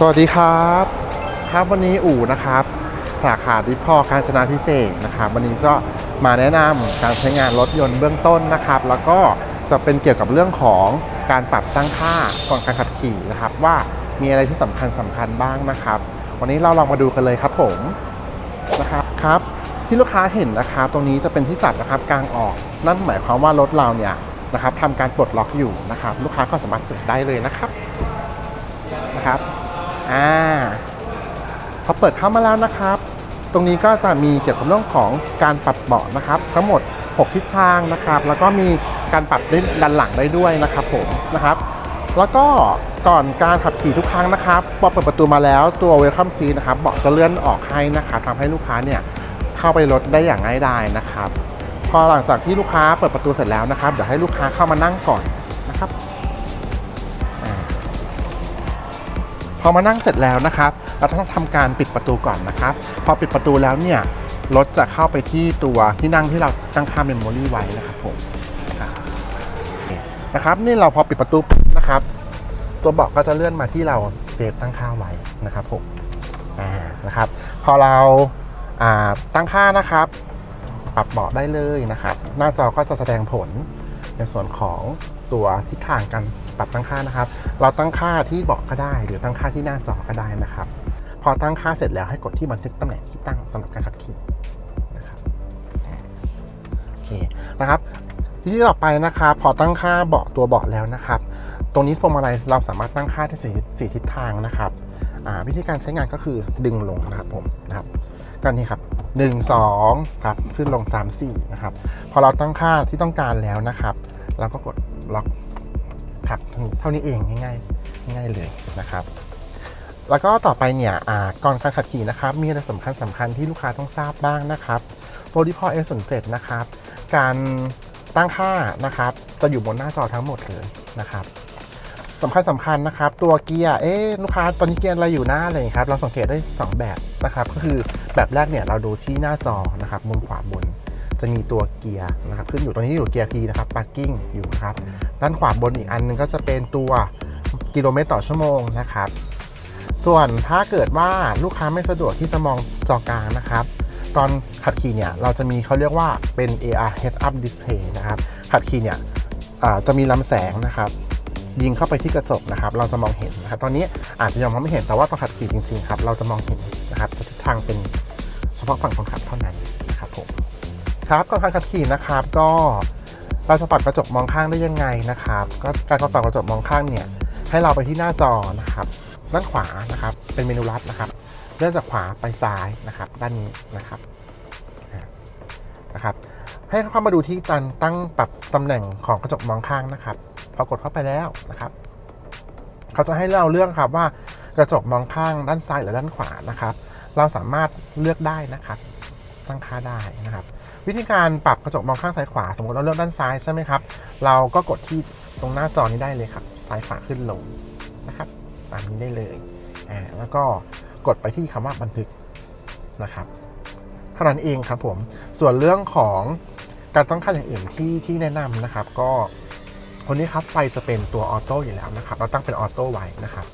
สวัสดีครับ ครับวันนี้อู่นะครับ สาขาดิพอการจนาพิเศษนะครับวันนี้ก็มาแนะนำการใช้งานรถยนต์เบื้องต้นนะครับ แล้วก็จะเป็นเกี่ยวกับเรื่องของการปรับตั้งค่าก่อนการขับขี่นะครับ ว่ามีอะไรที่สำคัญสำคัญบ้างนะครับ วันนี้เราลองมาดูกันเลยครับผมนะครับครับ ที่ลูกค้าเห็นนะครับตรงนี้จะเป็นที่จัดนะครับกลางออกนั่นหมายความว่ารถเราเนี่ยนะครับทำการปลดล็อกอยู่นะครับ ลูกค้าก็สามารถเปิดได้เลยนะครับนะครับ อ่าพอเปิดเข้ามาแล้วนะครับ ตรงนี้ก็จะมีเกี่ยวกับเรื่องของการปรับเบาะนะครับ ทั้งหมด 6 ทิศทางนะครับ แล้วก็มีการปรับด้ดันหลังได้ด้วยนะครับผมนะครับ แล้วก็ก่อนการขับขี่ทุกครั้งนะครับพอเปิดประตูมาแล้วตัว Welcome Seat นะครับเบาะจะเลื่อนออกให้นะครับทำให้ลูกค้าเนี่ยเข้าไปรถได้อย่างง่ายดายนะครับ พอหลังจากที่ลูกค้าเปิดประตูเสร็จแล้วนะครับ เดี๋ยวให้ลูกค้าเข้ามานั่งก่อนนะครับ อมานั่งเสร็จแล้วนะครับ เราต้องทำการปิดประตูก่อนนะครับ พอปิดประตูแล้วเนี่ยรถจะเข้าไปที่ตัวที่นั่งที่เราตั้งค่าเมมโมรี่ไว้นะครับผมนะครับนี่เราพอปิดประตูนะครับ ตัวเบาะก็จะเลื่อนมาที่เราเซฟตั้งค่าไว้นะครับผมอ่านะครับ พอเราอ่าตั้งค่านะครับ ปรับเบาะได้เลยนะครับ หน้าจอก็จะแสดงผลในส่วนของตัวทิศทางการ ปรับตั้งค่านะครับ เราตั้งค่าที่เบาะก็ได้ หรือตั้งค่าที่หน้าจอก็ได้นะครับ พอตั้งค่าเสร็จแล้วให้กดที่บันทึกตำแหน่งที่ตั้งสำหรับการขับขี่นะครับโอเคนะครับวิธีต่อไปนะครับ พอตั้งค่าเบาะตัวเบาะแล้วนะครับ ตรงนี้พวงมาลัยเราสามารถตั้งค่าได้สี่สี่ทิศทางนะครับวิธีการใช้งานก็คือดึงลงนะครับผมนะครับก็นี่ครับ 1 2ครับขึ้นลง 3 4 นะครับ พอเราตั้งค่าที่ต้องการแล้วนะครับ เราก็กดล็อก ครับเท่านี้เองง่ายๆง่ายเลยนะครับ แล้วก็ต่อไปเนี่ยก่อนการขับขี่นะครับ มีอะไรสำคัญสำคัญที่ลูกค้าต้องทราบบ้างนะครับโปรดิพอเอสนเจ็ดนะครับ การตั้งค่านะครับ จะอยู่บนหน้าจอทั้งหมดเลยนะครับสำคัญสำคัญนะครับ ตัวเกียร์เอ๊ลูกค้าตอนนี้เกียร์อะไรอยู่หน้าเลยครับ เราสังเกตได้ 2 แบบนะครับ ก็คือแบบแรกเนี่ยเราดูที่หน้าจอนะครับมุมขวาบน จะมีตัวเกียร์นะครับขึ้นอยู่ตรงนี้อยู่เกียร์ P นะครับ parking อยู่ครับ ด้านขวาบนอีกอันหนึงก็จะเป็นตัวกิโลเมตรต่อชั่วโมงนะครับ ส่วนถ้าเกิดว่าลูกค้าไม่สะดวกที่จะมองจอกลางนะครับ ตอนขับขี่เนี่ยเราจะมีเขาเรียกว่าเป็น AR Head Up Display นะครับขับขี่เนี่ยจะมีลำแสงนะครับ ยิงเข้าไปที่กระจกนะครับ เราจะมองเห็นนะครับ ตอนนี้อาจจะยังมองไม่เห็นแต่ว่าตอนขับขี่จริงๆครับเราจะมองเห็นนะครับจะทิศทางเป็นเฉพาะฝั่งคนขับเท่านั้น ครับก่อนการขับขี่นะครับก็เราจะปรับกระจกมองข้างได้ยังไงนะครับ ก็การปรับกระจกมองข้างเนี่ยให้เราไปที่หน้าจอนะครับด้านขวานะครับเป็นเมนูลัดนะครับเลื่อนจากขวาไปซ้ายนะครับด้านนี้นะครับนะครับ ให้เข้ามาดูที่การตั้งปรับตำแหน่งของกระจกมองข้างนะครับพอกดเข้าไปแล้วนะครับ เขาจะให้เราเลือกครับว่ากระจกมองข้างด้านซ้ายหรือด้านขวานะครับ เราสามารถเลือกได้นะครับ ตั้งค่าได้นะครับ วิธีการปรับกระจกมองข้างซ้ายขวา สมมติเราเลือกด้านซ้ายใช่ไหมครับ เราก็กดที่ตรงหน้าจอนี้ได้เลยครับ ซ้ายขวาขึ้นลงนะครับตามนี้ได้เลยอ่าแล้วก็กดไปที่คำว่าบันทึกนะครับเท่านั้นเองครับผม ส่วนเรื่องของการตั้งค่าอย่างอื่นที่ที่แนะนำนะครับ ก็วันนี้ครับไฟจะเป็นตัวออโต้อยู่แล้วนะครับ เราตั้งเป็นออโต้ไว้นะครับ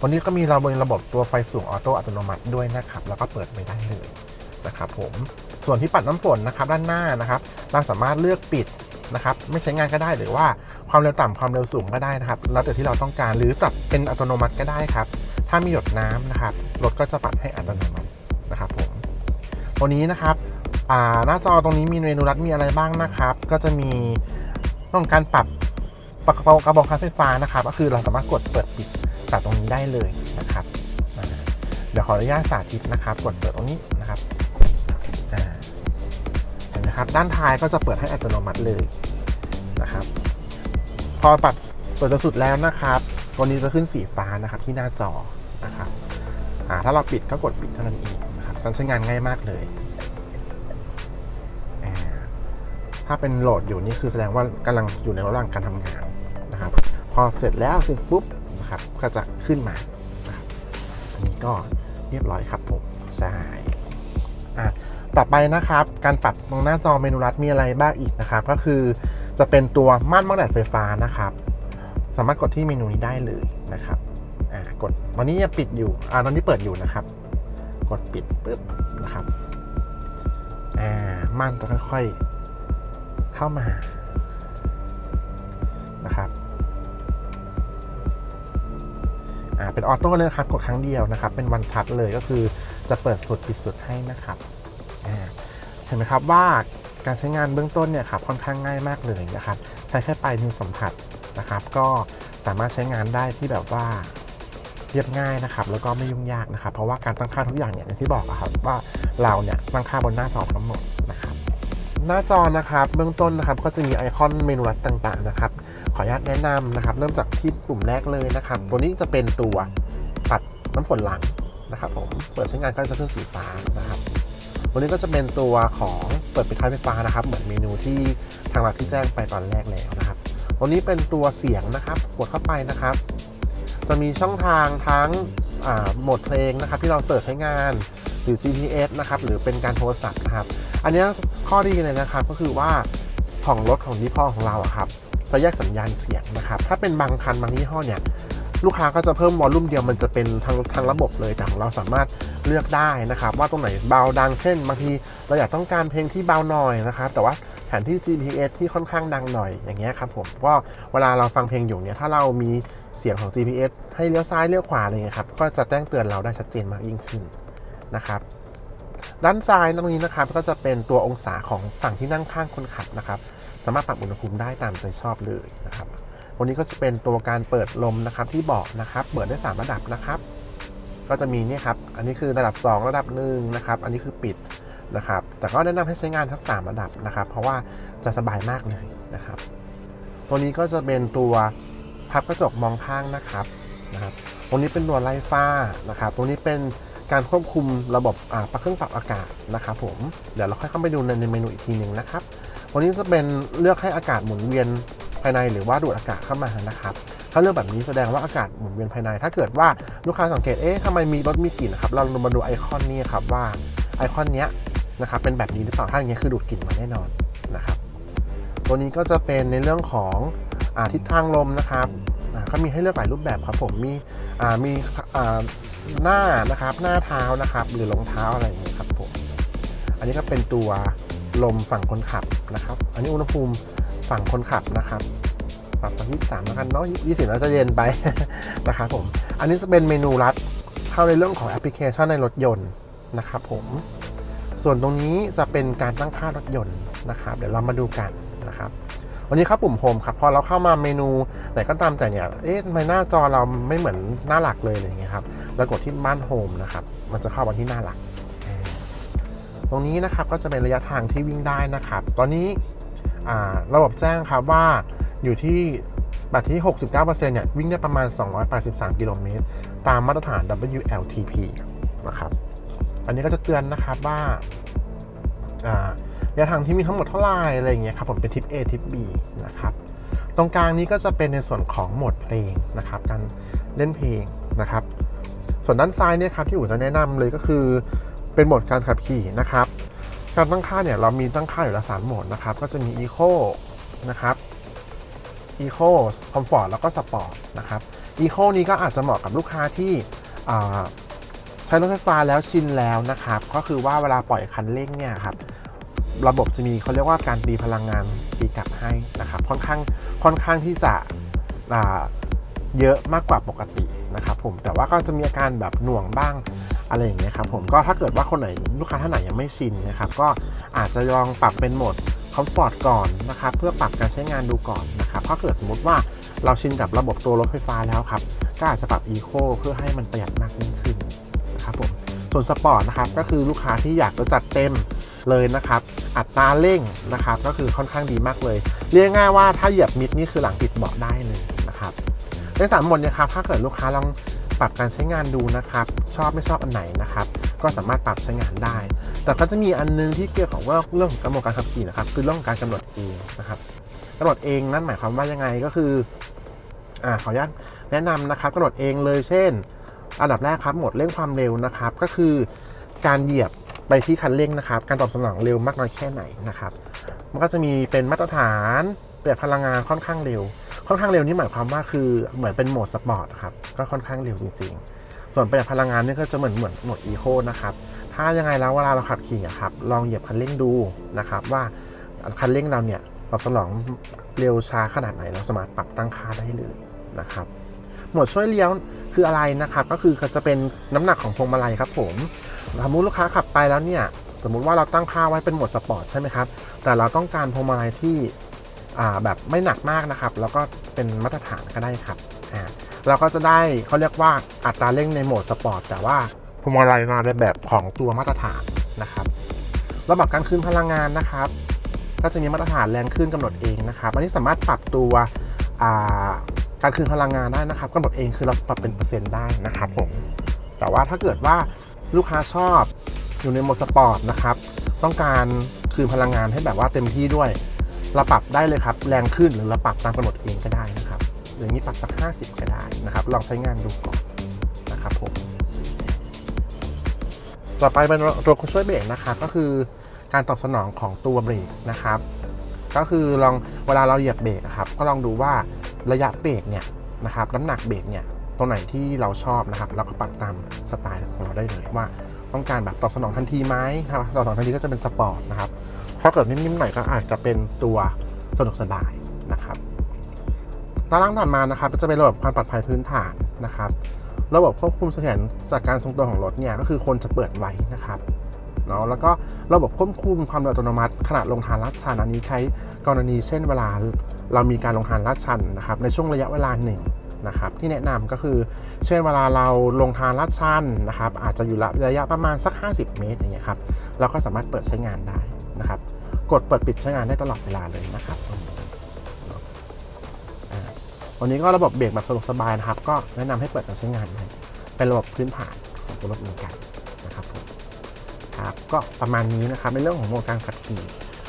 วันนี้ก็มีเราบนระบบตัวไฟสูงออโต้อัตโนมัติด้วยนะครับ แล้วก็เปิดไปได้เลยนะครับผม ส่วนที่ปัดน้ำฝนนะครับด้านหน้านะครับ เราสามารถเลือกปิดนะครับไม่ใช้งานก็ได้หรือว่าความเร็วต่ำความเร็วสูงก็ได้นะครับ แล้วแต่ที่เราต้องการหรือปรับเป็นอัตโนมัติก็ได้ครับ ถ้ามีหยดน้ำนะครับรถก็จะปัดให้อัตโนมัตินะครับผมตัวนี้นะครับหน้าจอตรงนี้มีเมนูรัดมีอะไรบ้างนะครับ ก็จะมีเรื่องการปรับปรับกระบอกกระบอกไฟฟ้านะครับ ก็คือเราสามารถกดเปิดปิดจากตรงนี้ได้เลยนะครับ เดี๋ยวขออนุญาตสาธิตนะครับ กดเปิดตรงนี้นะครับ นะครับ ด้านท้ายก็จะเปิดให้อัตโนมัติเลยนะครับ พอปัดเปิดจนสุดแล้วนะครับ ตัวนี้จะขึ้นสีฟ้านะครับที่หน้าจอนะครับถ้าเราปิดก็กดปิดเท่านั้นเองนะครับการใช้งานง่ายมากเลย ถ้าเป็นโหลดอยู่นี่คือแสดงว่ากำลังอยู่ในระหว่างการทำงานนะครับ พอเสร็จแล้วเสร็จปุ๊บนะครับก็จะขึ้นมานะครับอันนี้ก็เรียบร้อยครับผมใช่ ต่อไปนะครับ การปรับตรงหน้าจอเมนูรัดมีอะไรบ้างอีกนะครับ ก็คือจะเป็นตัวม่านมองแดดไฟฟ้านะครับ สามารถกดที่เมนูนี้ได้เลยนะครับอ่ากดตอนนี้ยังปิดอยู่อ่าตอนนี้เปิดอยู่นะครับ กดปิดปุ๊บนะครับอ่าม่านจะค่อยๆเข้ามานะครับอ่าเป็นออโต้เลยนะครับ กดครั้งเดียวนะครับ เป็นวันทัชเลยก็คือจะเปิดสุดปิดสุดให้นะครับ ห็นไหมครับว่าการใช้งานเบื้องต้นเนี่ยครับค่อนข้างง่ายมากเลยนะครับใช้แค่ปลายนิ้วสัมผัสนะครับ ก็สามารถใช้งานได้ที่แบบว่าเรียบง่ายนะครับ แล้วก็ไม่ยุ่งยากนะครับ เพราะว่าการตั้งค่าทุกอย่างเนี่ยอย่างที่บอกอะครับว่าเราเนี่ยตั้งค่าบนหน้าจอทั้งหมดนะครับหน้าจอนะครับเบื้องต้นนะครับก็จะมีไอคอนเมนูลัดต่างๆนะครับขออนุญาตแนะนำนะครับ เริ่มจากที่ปุ่มแรกเลยนะครับ ตัวนี้จะเป็นตัวปัดน้ำฝนหลังนะครับผมเปิดใช้งานก็จะขึ้นสีฟ้านะครับ ตัวนี้ก็จะเป็นตัวของเปิดปิดท้ายไฟฟ้านะครับ เหมือนเมนูที่ทางเราที่แจ้งไปตอนแรกแล้วนะครับตัวนี้เป็นตัวเสียงนะครับกดเข้าไปนะครับ จะมีช่องทางทั้งโหมดเพลงนะครับ ที่เราเปิดใช้งานหรือ GPS นะครับ หรือเป็นการโทรศัพท์นะครับ อันนี้ข้อดีเลยนะครับ ก็คือว่าของรถของยี่ห้อของเราอะครับ จะแยกสัญญาณเสียงนะครับ ถ้าเป็นบางคันบางยี่ห้อเนี่ย ลูกค้าก็จะเพิ่มวอลลุ่มเดียวมันจะเป็นทางทางระบบเลยแต่ของเราสามารถเลือกได้นะครับว่าตรงไหนเบาดังเช่นบางทีเราอยากต้องการเพลงที่เบาหน่อยนะครับแต่ว่าแผนที่ GPS ที่ค่อนข้างดังหน่อยอย่างเงี้ยครับผมก็เวลาเราฟังเพลงอยู่เนี่ยถ้าเรามีเสียงของ GPS ให้เลี้ยวซ้ายเลี้ยวขวาอะไรเงี้ยครับก็จะแจ้งเตือนเราได้ชัดเจนมากยิ่งขึ้นนะครับด้านซ้ายตรงนี้นะครับก็จะเป็นตัวองศาของฝั่งที่นั่งข้างคนขับนะครับสามารถปรับอุณหภูมิได้ตามใจชอบเลยนะครับ วันนี้ก็จะเป็นตัวการเปิดลมนะครับที่เบอกนะครับเปิดได้ 3 ระดับนะครับ ก็จะมีนี่ครับอันนี้คือระดับ 2 ระดับ1นะครับอันนี้คือปิดนะครับแต่ก็แนะนำให้ใช้งานทั้ง3ระดับนะครับ เพราะว่าจะสบายมากเลยนะครับ ตัวนี้ก็จะเป็นตัวพับกระจกมองข้างนะครับนะครับตรงนี้เป็นตัวไล่ฟ้านะครับตรงนี้เป็นการควบคุมระบบอ่าปรับเครื่องปรับอากาศนะครับผมเดี๋ยวเราค่อยเข้าไปดูในในเมนูอีกทีหนึ่งนะครับวันนี้จะเป็นเลือกให้อากาศหมุนเวียน ภายในหรือว่าดูดอากาศเข้ามานะครับถ้าเลือกแบบนี้แสดงว่าอากาศหมุนเวียนภายใน ถ้าเกิดว่าลูกค้าสังเกตเอ๊ะทำไมมีรถมีกลิ่นครับเราลงมาดูไอคอนนี้ครับว่าไอคอนเนี้ยนะครับเป็นแบบนี้หรือเปล่าถ้าอย่างเงี้ยคือดูดกลิ่นมาแน่นอนนะครับ ตัวนี้ก็จะเป็นในเรื่องของอทิศทางลมนะครับอ่าก็มีให้เลือกหลายรูปแบบครับผมมีมีหน้านะครับหน้าเท้านะครับ หรือรองเท้าอะไรอย่างเงี้ยครับผมอันนี้ก็เป็นตัวลมฝั่งคนขับนะครับ อันนี้อุณหภูมิ ฝั่งคนขับนะครับปรับตอนที่สามแล้วกันเนาะยี่สิบแล้วจะเย็นไปนะครับผม อันนี้จะเป็นเมนูลัดเข้าในเรื่องของแอปพลิเคชันในรถยนต์นะครับผมส่วนตรงนี้จะเป็นการตั้งค่ารถยนต์นะครับ เดี๋ยวเรามาดูกันนะครับ วันนี้ครับปุ่มโฮมครับ พอเราเข้ามาเมนูไหนก็ตามแต่เนี่ย เอ๊ะทำไมหน้าจอเราไม่เหมือนหน้าหลักเลยอะไรอย่างเงี้ยครับแล้วกดที่บ้านโฮมนะครับ มันจะเข้ามาที่หน้าหลัก ตรงนี้นะครับก็จะเป็นระยะทางที่วิ่งได้นะครับ ตอนนี้ ระบบแจ้งครับว่าอยู่ที่บัตรที่ 69%เนี่ยวิ่งได้ประมาณ 283 กิโลเมตร ตามมาตรฐาน WLTP นะครับ อันนี้ก็จะเตือนนะครับว่าอ่าระยะทางที่มีทั้งหมดเท่าไหร่อะไรอย่างเงี้ยครับผมเป็นทิป A ทิป B นะครับ ตรงกลางนี้ก็จะเป็นในส่วนของโหมดเพลงนะครับ การเล่นเพลงนะครับ ส่วนด้านซ้ายเนี่ยครับที่อู๋จะแนะนำเลยก็คือเป็นโหมดการขับขี่นะครับ การตั้งค่าเนี่ยเรามีตั้งค่าอยู่ละสามโหมดนะครับ ก็จะมี Eco นะครับ Eco Comfort แล้วก็ Sport นะครับ Eco นี้ก็อาจจะเหมาะกับลูกค้าที่ใช้รถไฟฟ้าแล้วชินแล้วนะครับ ก็คือว่าเวลาปล่อยคันเร่งเนี่ยครับระบบจะมีเขาเรียกว่าการตีพลังงานตีกลับให้นะครับค่อนข้างค่อนข้างที่จะเยอะมากกว่าปกติ นะครับผมแต่ว่าก็จะมีอาการแบบหน่วงบ้างอะไรอย่างเงี้ยครับผมก็ถ้าเกิดว่าคนไหนลูกค้าท่านไหนยังไม่ชินนะครับก็อาจจะลองปรับเป็นโหมดคอมฟอร์ตก่อนนะครับเพื่อปรับการใช้งานดูก่อนนะครับถ้าเกิดสมมติว่าเราชินกับระบบตัวรถไฟฟ้าแล้วครับก็อาจจะปรับอีโคเพื่อให้มันประหยัดมากยิ่งขึ้นนะครับผมส่วนสปอร์ตนะครับก็คือลูกค้าที่อยากจะจัดเต็มเลยนะครับ อัตราเร่งนะครับก็คือค่อนข้างดีมากเลย เรียกง่ายว่าถ้าเหยียบมิดนี่คือหลังติดเบาะได้เลย ในสามหมดเนี่ยครับถ้าเกิดลูกค้าลองปรับการใช้งานดูนะครับ ชอบไม่ชอบอันไหนนะครับ ก็สามารถปรับใช้งานได้ แต่ก็จะมีอันนึงที่เกี่ยวกับว่าเรื่องของกำหนดการขับขี่นะครับ คือเรื่องของการกำหนดเองนะครับกำหนดเองนั่นหมายความว่ายังไงก็คืออ่าขออนุญาตแนะนำนะครับกำหนดเองเลยเช่น อันดับแรกครับหมดเร่งความเร็วนะครับ ก็คือการเหยียบไปที่คันเร่งนะครับ การตอบสนองเร็วมากน้อยแค่ไหนนะครับ มันก็จะมีเป็นมาตรฐาน ประหยัดพลังงานค่อนข้างเร็ว ค่อนข้างเร็วนี่หมายความว่าคือเหมือนเป็นโหมดสปอร์ตครับก็ค่อนข้างเร็วจริงๆ ส่วนประหยัดพลังงานนี่ก็จะเหมือนเหมือนโหมดอีโคนะครับถ้ายังไงแล้วเวลาเราขับขี่ครับลองเหยียบคันเร่งดูนะครับว่าคันเร่งเราเนี่ยตอบสนองเร็วช้าขนาดไหนเราสามารถปรับตั้งค่าได้เลยนะครับหมวดช่วยเลี้ยวคืออะไรนะครับก็คือจะเป็นน้ำหนักของพวงมาลัยครับผมสมมติลูกค้าขับไปแล้วเนี่ยสมมุติว่าเราตั้งค่าไว้เป็นโหมดสปอร์ตใช่ไหมครับแต่เราต้องการพวงมาลัยที่ แบบไม่หนักมากนะครับ แล้วก็เป็นมาตรฐานก็ได้ครับอ่าเราก็จะได้เขาเรียกว่าอัตราเร่งในโหมดสปอร์ตแต่ว่าพวงมาลัยมาในแบบของตัวมาตรฐานนะครับระบบการคืนพลังงานนะครับ ก็จะมีมาตรฐานแรงขึ้นกำหนดเองนะครับอันนี้สามารถปรับตัวอ่าการคืนพลังงานได้นะครับกำหนดเองคือเราปรับเป็นเปอร์เซ็นต์ได้นะครับผมแต่ว่าถ้าเกิดว่าลูกค้าชอบอยู่ในโหมดสปอร์ตนะครับ ต้องการคืนพลังงานให้แบบว่าเต็มที่ด้วย เราปรับได้เลยครับ แรงขึ้นหรือเราปรับตามกำหนดเองก็ได้นะครับอย่างนี้ปรับสัก 50 ก็ได้นะครับ ลองใช้งานดูก่อนนะครับผม ต่อไปเป็นตัวช่วยเบรกนะครับ ก็คือการตอบสนองของตัวเบรกนะครับ ก็คือลองเวลาเราเหยียบเบรกอะครับ ก็ลองดูว่าระยะเบรกเนี่ยนะครับ น้ำหนักเบรกเนี่ยตรงไหนที่เราชอบนะครับ เราก็ปรับตามสไตล์ของเราได้เลยว่าต้องการแบบตอบสนองทันทีไหมครับตอบสนองทันทีก็จะเป็นสปอร์ตนะครับ ถ้าเกิดนิ่มๆหน่อยก็อาจจะเป็นตัวสะดวกสบายนะครับตารางถัดมานะครับก็จะเป็นระบบความปลอดภัยพื้นฐานนะครับ ระบบควบคุมเสถียรจากการทรงตัวของรถเนี่ยก็คือคนจะเปิดไว้นะครับเนาะแล้วก็ระบบควบคุมความเร็วอัตโนมัติ ขณะลงทางลาดชันอันนี้ใช้กรณีเช่นเวลาเรามีการลงทางลาดชันนะครับในช่วงระยะเวลาหนึ่ง นะครับที่แนะนำก็คือ เช่นเวลาเราลงทางลาดชันนะครับอาจจะอยู่ระยะประมาณสัก 50 เมตรอย่างเงี้ยครับเราก็สามารถเปิดใช้งานได้นะครับกดเปิดปิดใช้งานได้ตลอดเวลาเลยนะครับวันนี้ก็ระบบเบรกแบบสะดวกสบายนะครับ ก็แนะนำให้เปิดการใช้งานเลยเป็นระบบพื้นฐานของตัวรถเหมือนกันนะครับผมครับก็ประมาณนี้นะครับในเรื่องของโหมดการขับขี่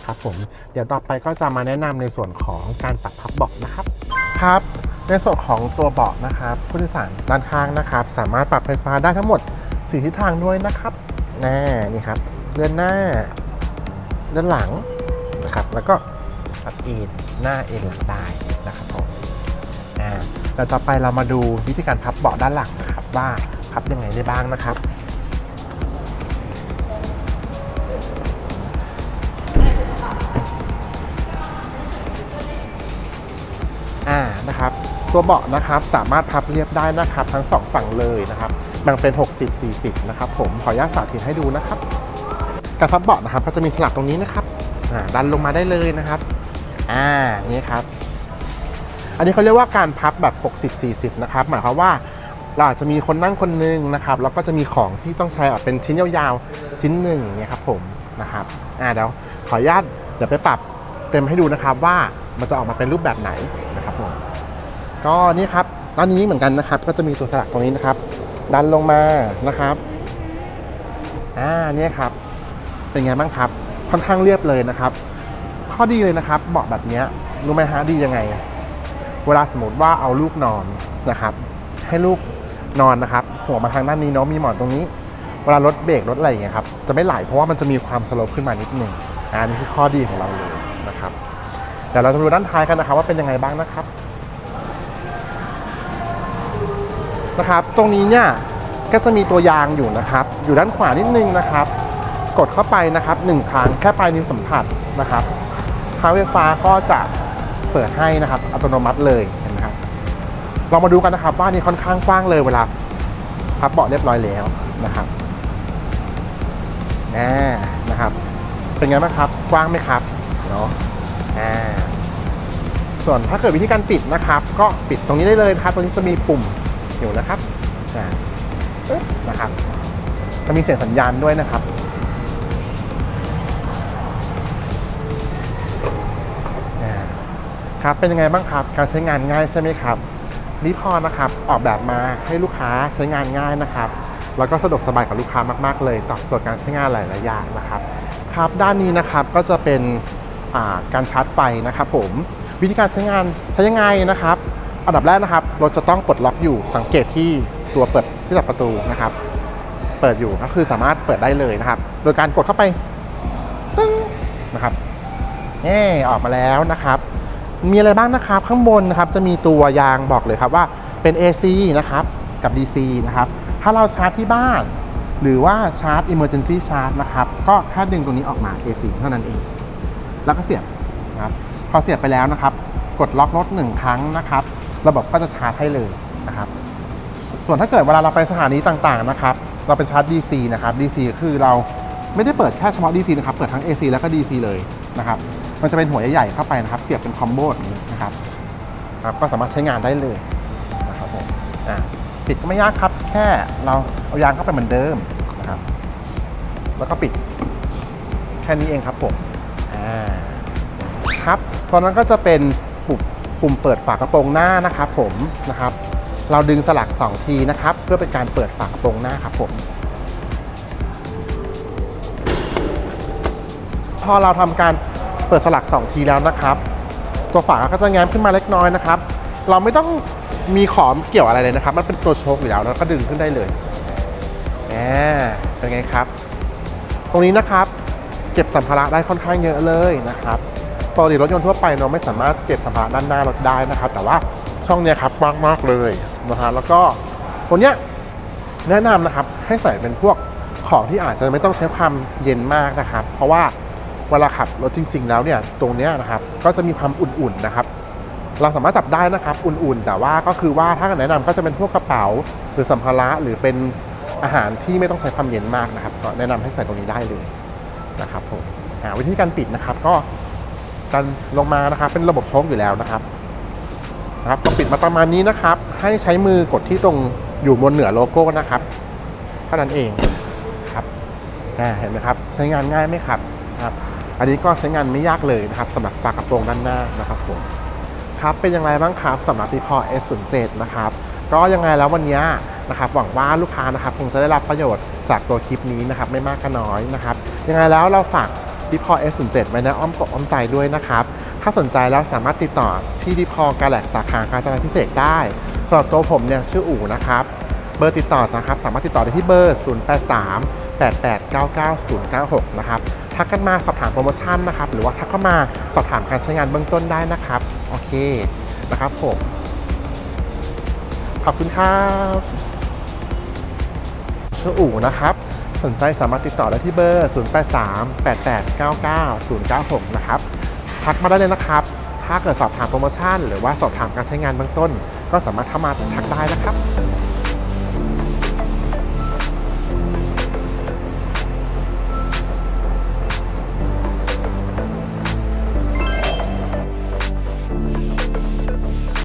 ครับผมเดี๋ยวต่อไปก็จะมาแนะนำในส่วนของการปรับพับเบาะนะครับครับ ในส่วนของตัวเบาะนะครับผู้โดยสารด้านข้างนะครับ สามารถปรับไฟฟ้าได้ทั้งหมดสีทิศทางด้วยนะครับแน่นี่ครับเลื่อนหน้าด้านหลังนะครับ แล้วก็ปรับเอนหน้าเอนหลังได้นะครับผมอ่าแล้วต่อไปเรามาดูวิธีการพับเบาะด้านหลังนะครับ ว่าพับยังไงได้บ้างนะครับ ตัวเบาะนะครับสามารถพับเรียบได้นะครับทั้งสองฝั่งเลยนะครับแบ่งเป็น 60 40 นะครับผมขออนุญาตสาธิตให้ดูนะครับการพับเบาะนะครับก็จะมีสลักตรงนี้นะครับดันลงมาได้เลยนะครับอ่านี่ครับอันนี้เขาเรียกว่าการพับแบบ 60 40 นะครับหมายความว่าเราอาจจะมีคนนั่งคนหนึงนะครับแล้วก็จะมีของที่ต้องใช้อะเป็นชิ้นยาวๆชิ้นหนึ่งอย่างเงี้ยครับผมนะครับอ่าเดี๋ยวขออนุญาตเดี๋ยวไปปรับเต็มให้ดูนะครับว่ามันจะออกมาเป็นรูปแบบไหนนะครับผม ก็นี่ครับด้านนี้เหมือนกันนะครับ ก็จะมีตัวสลักตรงนี้นะครับ ดันลงมานะครับอ่าเนี่ยครับ เป็นไงบ้างครับ ค่อนข้างเรียบเลยนะครับ ข้อดีเลยนะครับเบาะแบบเนี้ยรู้ไหมฮะดียังไง เวลาสมมติว่าเอาลูกนอนนะครับ ให้ลูกนอนนะครับ หัวมาทางด้านนี้เนาะมีหมอนตรงนี้เวลารถเบรกรถอะไรอย่างเงี้ยครับจะไม่ไหลเพราะว่ามันจะมีความสโลปขึ้นมานิดหนึ่งอะอันนี้คือข้อดีของเราเลยนะครับเดี๋ยวเราจะดูด้านท้ายกันนะครับว่าเป็นยังไงบ้างนะครับ นะครับ ตรงนี้เนี่ยก็จะมีตัวยางอยู่นะครับ อยู่ด้านขวานิดนึงนะครับ กดเข้าไปนะครับหนึ่งครั้งแค่ปลายนิ้วสัมผัสนะครับทางไฟฟ้าก็จะเปิดให้นะครับ อัตโนมัติเลยเห็นไหมครับเรามาดูกันนะครับว่านี่ค่อนข้างกว้างเลยเวลาพับเบาะเรียบร้อยแล้วนะครับอ่านะครับ เป็นไงบ้างครับกว้างไหมครับเนาะอ่าส่วนถ้าเกิดวิธีการปิดนะครับ ก็ปิดตรงนี้ได้เลยครับ ตรงนี้จะมีปุ่ม อยู่นะครับอ่าปึ๊บนะครับจะมีเสียงสัญญาณด้วยนะครับอ่าครับเป็นยังไงบ้างครับการใช้งานง่ายใช่ไหมครับนี่พอนะครับออกแบบมาให้ลูกค้าใช้งานง่ายนะครับ แล้วก็สะดวกสบายกับลูกค้ามาก ๆ เลยตอบโจทย์การใช้งานหลายๆอย่างนะครับครับด้านนี้นะครับก็จะเป็นการชาร์จไฟนะครับผมวิธีการใช้งานใช้ยังไงนะครับ อันดับแรกนะครับรถจะต้องปลดล็อกอยู่สังเกตที่ตัวเปิดที่จับประตูนะครับ เปิดอยู่ก็คือสามารถเปิดได้เลยนะครับ โดยการกดเข้าไปตึ้งนะครับนี่ออกมาแล้วนะครับ มีอะไรบ้างนะครับข้างบนนะครับจะมีตัวยางบอกเลยครับว่าเป็น AC นะครับกับ DC นะครับ ถ้าเราชาร์จที่บ้าน หรือว่าชาร์จ Emergency Charge นะครับ ก็แค่ดึงตรงนี้ออกมา AC เท่านั้นเอง แล้วก็เสียบนะครับ พอเสียบไปแล้วนะครับ กดล็อกรถหนึ่งครั้งนะครับ ระบบก็จะชาร์จให้เลยนะครับ ส่วนถ้าเกิดเวลาเราไปสถานีต่างๆนะครับ เราเป็นชาร์จ DC นะครับ DC คือเราไม่ได้เปิดแค่เฉพาะ DC นะครับ เปิดทั้ง AC แล้วก็ DC เลยนะครับ มันจะเป็นหัวใหญ่ๆเข้าไปนะครับ เสียบเป็นคอมโบนี้นะครับครับก็สามารถใช้งานได้เลยนะครับผมอะปิดก็ไม่ยากครับ แค่เราเอายางเข้าไปเหมือนเดิมนะครับ แล้วก็ปิดแค่นี้เองครับผมอ่าครับตอนนั้นก็จะเป็น ปุ่มเปิดฝากระโปรงหน้านะครับผมนะครับ เราดึงสลัก 2 ทีนะครับ เพื่อเป็นการเปิดฝากระโปรงหน้าครับผม พอเราทำการเปิดสลัก 2 ทีแล้วนะครับ ตัวฝาก็จะแง้มขึ้นมาเล็กน้อยนะครับ เราไม่ต้องมีขอมเกี่ยวอะไรเลยนะครับ มันเป็นตัวโชคอยู่แล้วแล้วก็ดึงขึ้นได้เลยแหมเป็นไงครับ ตรงนี้นะครับ เก็บสัมภาระได้ค่อนข้างเยอะเลยนะครับ ปกติรถยนต์ทั่วไปเราไม่สามารถเก็บสัมภาระด้านหน้ารถได้นะครับ แต่ว่าช่องเนี้ยครับกว้างมากเลยนะฮะแล้วก็ตัวเนี้ยแนะนำนะครับให้ใส่เป็นพวกของที่อาจจะไม่ต้องใช้ความเย็นมากนะครับ เพราะว่าเวลาขับรถจริง ๆ แล้วเนี่ยตรงเนี้ยนะครับก็จะมีความอุ่นๆนะครับ เราสามารถจับได้นะครับอุ่นๆ แต่ว่าก็คือว่าถ้าแนะนำก็จะเป็นพวกกระเป๋าหรือสัมภาระหรือเป็นอาหารที่ไม่ต้องใช้ความเย็นมากนะครับ ก็แนะนำให้ใส่ตรงนี้ได้เลยนะครับผมอ่าวิธีการปิดนะครับก็ การลงมานะครับ เป็นระบบโชคอยู่แล้วนะครับนะครับก็ปิดมาประมาณนี้นะครับ ให้ใช้มือกดที่ตรงอยู่บนเหนือโลโก้นะครับเท่านั้นเองครับอ่าเห็นไหมครับ ใช้งานง่ายไหมครับครับ อันนี้ก็ใช้งานไม่ยากเลยนะครับสำหรับฝากระโปรงด้านหน้านะครับผมครับเป็นยังไงบ้างครับสำหรับ d ีพอ S07 นะครับก็ยังไงแล้ววันนี้นะครับหวังว่าลูกค้านะครับคงจะได้รับประโยชน์จากตัวคลิปนี้นะครับไม่มากก็น้อยนะครับยังไงแล้วเราฝาก d ีพอ S07 ไว้ในอ้อมอกอ้อมใจด้วยนะครับ ถ้าสนใจแล้วสามารถติดต่อที่ดีพอกาแล็กสาขาการจนาพิเศษได้สำหรับตัวผมเนี่ยชื่ออู๋นะครับเบอร์ติดต่อนะครับสามารถติดต่อได้ที่เบอร์ 083 8899096 นะครับ ทักกันมาสอบถามโปรโมชั่นนะครับ หรือว่าทักเข้ามาสอบถามการใช้งานเบื้องต้นได้นะครับ โอเค นะครับผม ขอบคุณครับชื่ออู๋นะครับ สนใจสามารถติดต่อได้ที่เบอร์ 083 8899 096 นะครับ ทักมาได้เลยนะครับ ถ้าเกิดสอบถามโปรโมชั่น หรือว่าสอบถามการใช้งานเบื้องต้น ก็สามารถเข้ามาทักได้นะครับ